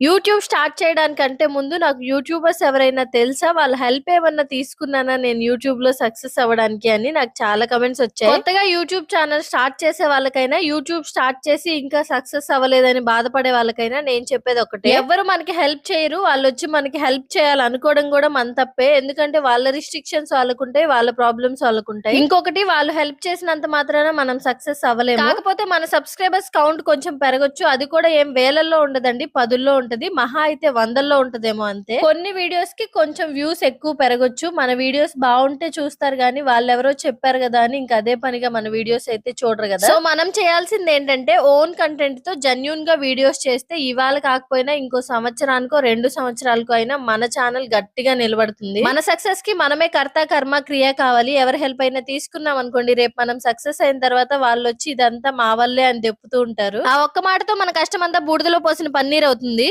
YouTube start చేయడానికంటే ముందు నాకు YouTubers ఎవరైనా తెలుసా? వాళ్ళ హెల్ప్ ఏమన్నా తీసుకున్నానా నేను యూట్యూబ్లో సక్సెస్ అవ్వడానికి అని నాకు చాలా కమెంట్స్ వచ్చాయి. కొత్తగా యూట్యూబ్ ఛానల్ స్టార్ట్ చేసే వాళ్ళకైనా, యూట్యూబ్ స్టార్ట్ చేసి ఇంకా సక్సెస్ అవ్వలేదని బాధపడే వాళ్ళకైనా నేను చెప్పేది ఒకటే. ఎవ్వరు మనకి హెల్ప్ చేయరు. వాళ్ళొచ్చి మనకి హెల్ప్ చేయాలనుకోవడం కూడా మన తప్పే. ఎందుకంటే వాళ్ళ రిస్ట్రిక్షన్స్ వాళ్ళకుంటాయి. వాళ్ళ ప్రాబ్లమ్స్ వాళ్ళకుంటాయి. ఇంకొకటి వాళ్ళు హెల్ప్ చేసినంత మాత్రాన మనం సక్సెస్ అవ్వలేము. కాకపోతే మన సబ్స్క్రైబర్స్ కౌంట్ కొంచెం పెరగొచ్చు. అది కూడా ఏం వేలల్లో ఉండదండి. పదుల్లో ఉంటది. మహా అయితే వందల్లో ఉంటదేమో అంతే. కొన్ని వీడియోస్కి కొంచెం వ్యూస్ ఎక్కువ పెరగొచ్చు. మన వీడియోస్ బావుంటే చూస్తారు గానీ వాళ్ళెవరో చెప్పారు గదా! అని ఇంక అదే పనిగా మన వీడియోస్ అయితే చూడరు గదా! సో మనం చేయాల్సింది ఏంటంటే ఓన్ కంటెంట్తో జెన్యూన్గా వీడియోస్ చేస్తే ఇవాళ కాకపోయినా ఇంకో సంవత్సరానికో, 2 సంవత్సరాలకో అయినా మన ఛానల్ గట్టిగా నిలబడుతుంది. మన సక్సెస్కి మనమే కర్త, కర్మ, క్రియ కావాలి. ఎవరి హెల్ప్ అయినా తీసుకున్నాం అనుకోండి రేపు మనం సక్సెస్ అయిన తర్వాత వాళ్ళొచ్చి ఇదంతా మా వల్లే అని దెప్పుతూ ఉంటారు. ఆ ఒక్క మాటతో మన కష్టమంతా బూడిదలో పోసిన పన్నీర్ అవుతుంది.